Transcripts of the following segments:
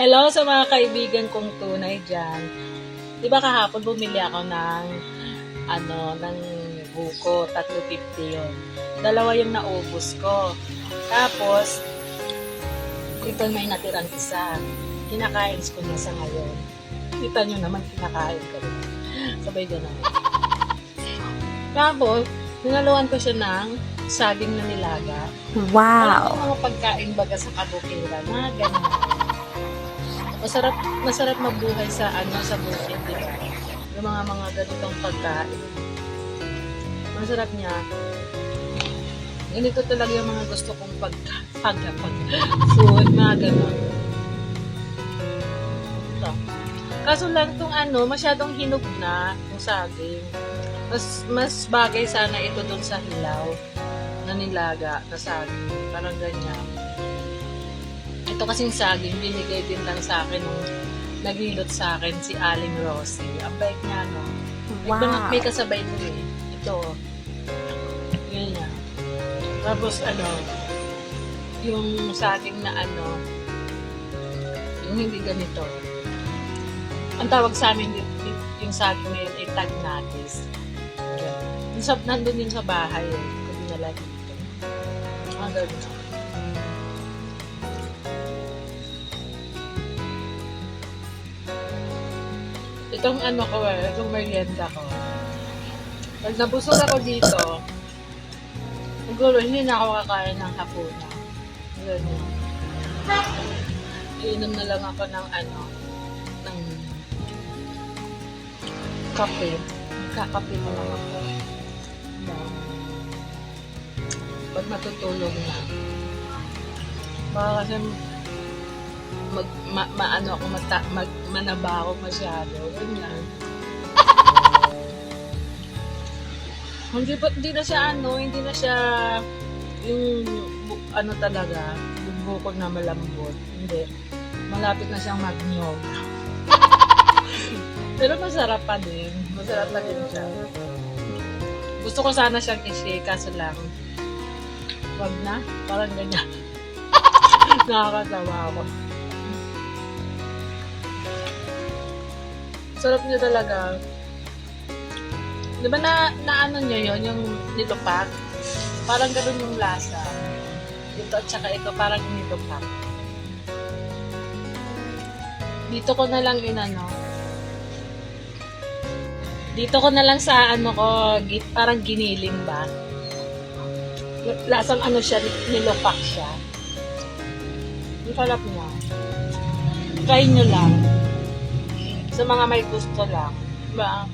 Hello sa mga kaibigan kong tunay dyan. Di ba kahapon bumili ako ng ano, ng buko, 350 yun. Dalawa yung naubos ko. Tapos, ito may natirang isa. Kinakain ko na sa ngayon. Kita nyo naman, kinakain ko rin. Sabay ganun. Tapos, ninaluan ko siya ng saging na nilaga. Wow. Parang mga pagkain baga sa kabukiran, mga ganyan. Masarap, masarap mabuhay sa ano sa bukid, di ba? Yung mga mga ganitong pagkain. Masarap niya. Ganito talaga yung mga gusto kong pag, pag, pag food, mga ganon. Ito. Kaso lang tong ano, masyadong hinog na yung saging. Mas, mas bagay sana ito dun sa hilaw na nilaga na saging. Parang ganyan. Ito kasing saging, binigay din lang sa akin nung naghilot sa akin si Aling Rosie. Ang bait niya, no? Wow. may kasabay ko eh. Ito. Yun na. Tapos ano, yung saging na ano, yung hindi ganito. Ang tawag sa amin, yung, yung saging na yun ay tagnatis. Yan. Yung sa, nandun yun sa bahay eh. Kung dinala dito. Mga ganun. Itong ano ko eh, itong merienda ko. Pag nabusog ako dito, siguro hindi na ako kakain ng hapunan. Ganun. Iinom na lang ako ng ano, ng kape. Kakape na lang ako. Pag matutulog na. Baka kasi mag, ma, maano ako, mata, mag, manaba ako masyado. Ganyan. hindi, pa, hindi na siya ano, hindi na siya yung ano talaga, yung bukod na malambot. Hindi. Malapit na siyang magnyog. Pero masarap pa din. Masarap pa din siya. Gusto ko sana siyang i-shake, kaso lang, wag na. Parang ganyan. Nakakatawa ako. Sarap niya talaga. Di ba na, na ano niya yon yung nilupak? Parang ganun yung lasa. Ito at saka ito parang nilupak. Dito ko na lang inano. Dito ko na lang sa ano ko, parang giniling ba? Lasang ano siya, nilupak siya. Ang sarap niya. Try nyo lang. Sa mga may gusto lang. Diba?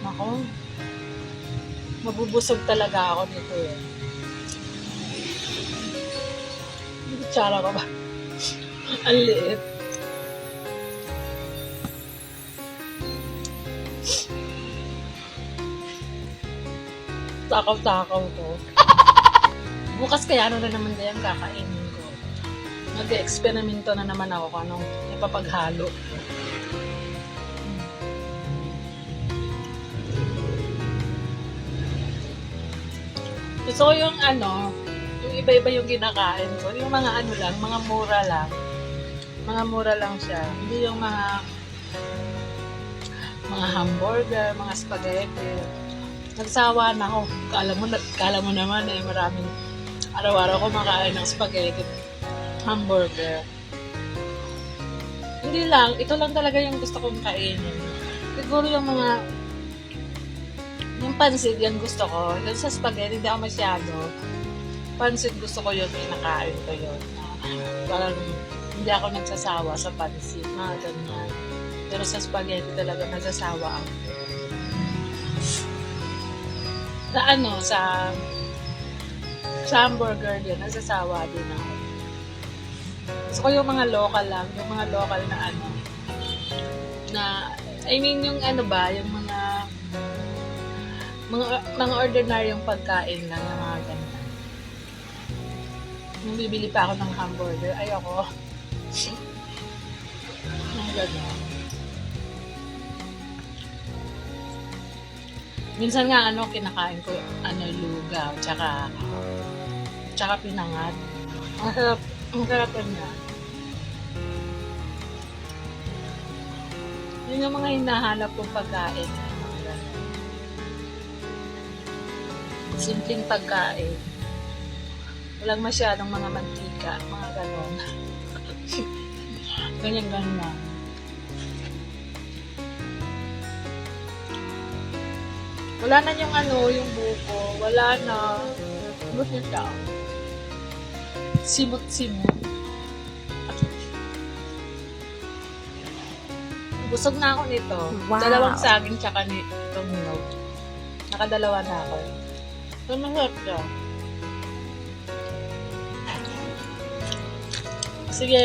Nako. Mabubusog talaga ako nito eh. Tsara ko ba? Ang liit. Takaw-takaw ko. Bukas kaya ano na naman din kakainin ko. Mag-eksperimento na naman ako kung anong ipapaghalo. Gusto yung ano, yung iba-iba yung kinakain ko. Yung mga ano lang, mga mura lang. Mga mura lang siya. Hindi yung mga mga hamburger, mga spaghetti. Nagsawa na ako. Kala mo, kala mo naman eh, maraming araw-araw ko makain ng spaghetti, hamburger. Hindi lang, ito lang talaga yung gusto kong kainin. Siguro yung mga yung pansit, yan gusto ko. Yung sa spaghetti, hindi ako masyado. Pansit, gusto ko yun, kinakain ko yun. Parang hindi ako nagsasawa sa pansit, mga ganyan. Pero sa spaghetti talaga nagsasawa ako. Sa ano, sa sa hamburger din, nagsasawa din ako. Gusto ko yung mga local lang, yung mga local na ano, na, I mean, yung ano ba, yung mga mga mga ordinaryong pagkain lang yung mga ganyan. Nung bibili pa ako ng hamburger, ayoko. Mga ganyan. Minsan nga ano kinakain ko ano lugaw tsaka tsaka pinangat. Ang ang sarap niya. Yun yung mga hinahanap kong pagkain. Simpleng pagkain. Walang masyadong mga mantika, mga ganon. Ganyan-ganon lang. Wala na yung ano, yung buko. Wala na. Ano siya? Simot-simot. Busog na ako nito. Wow. Dalawang saging tsaka ni itong hinog. Nakadalawa na ako. So, masarap siya. Sige.